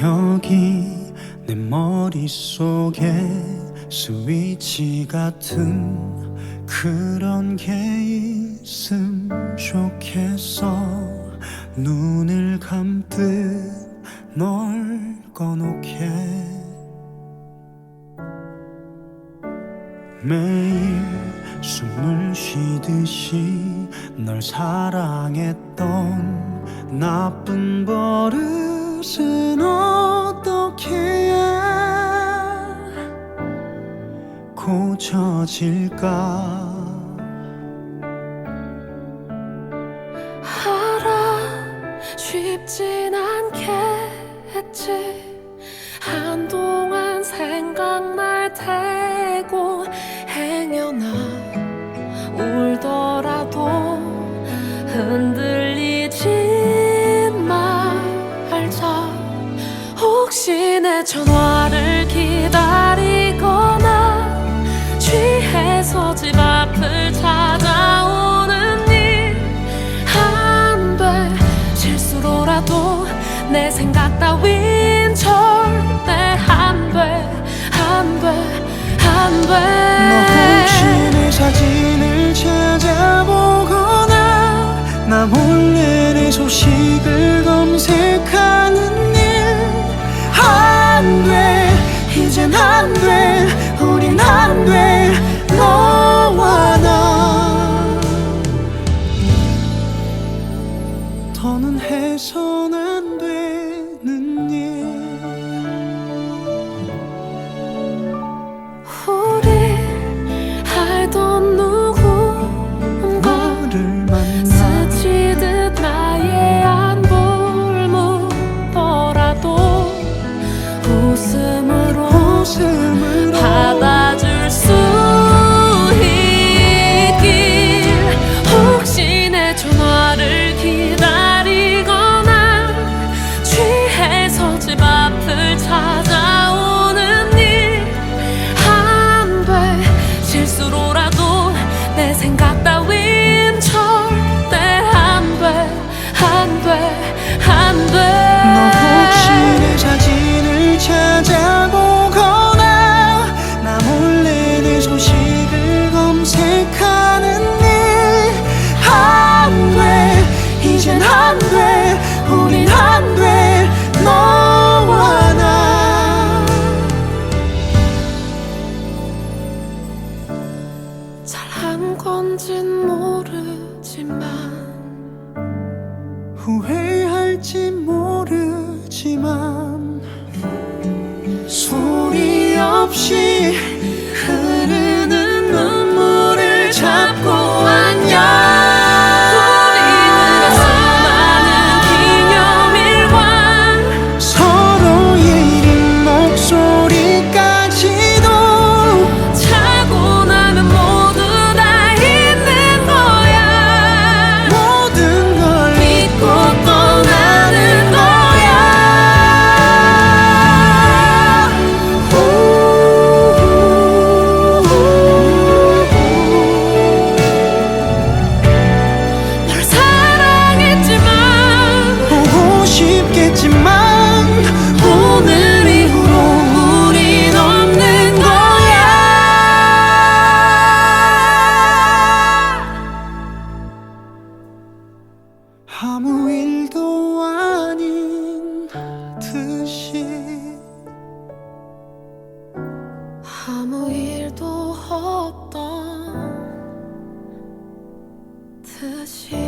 여기 내 머릿속에 스위치 같은 그런 게 있음 좋겠어. 눈을 감듯 널 꺼놓게. 매일 숨을 쉬듯이 널 사랑했던 나쁜 버릇 고쳐질까? 알아 쉽진 않겠지. 한동안 생각날 테고 행여나 울더라도 흔들리지 말자 혹시 내 전화 내 생각 따윈 절대 안돼안돼안돼. 너 혹시 내 사진을 찾아보거나 나 몰래 내 소식을 웃음 한 건진 모르지만 후회할지 모르지만 소리 없이 싶겠지만 오늘 이후로 우린 없는 거야. 아무 일도 아닌 듯이 아무 일도 없던 듯이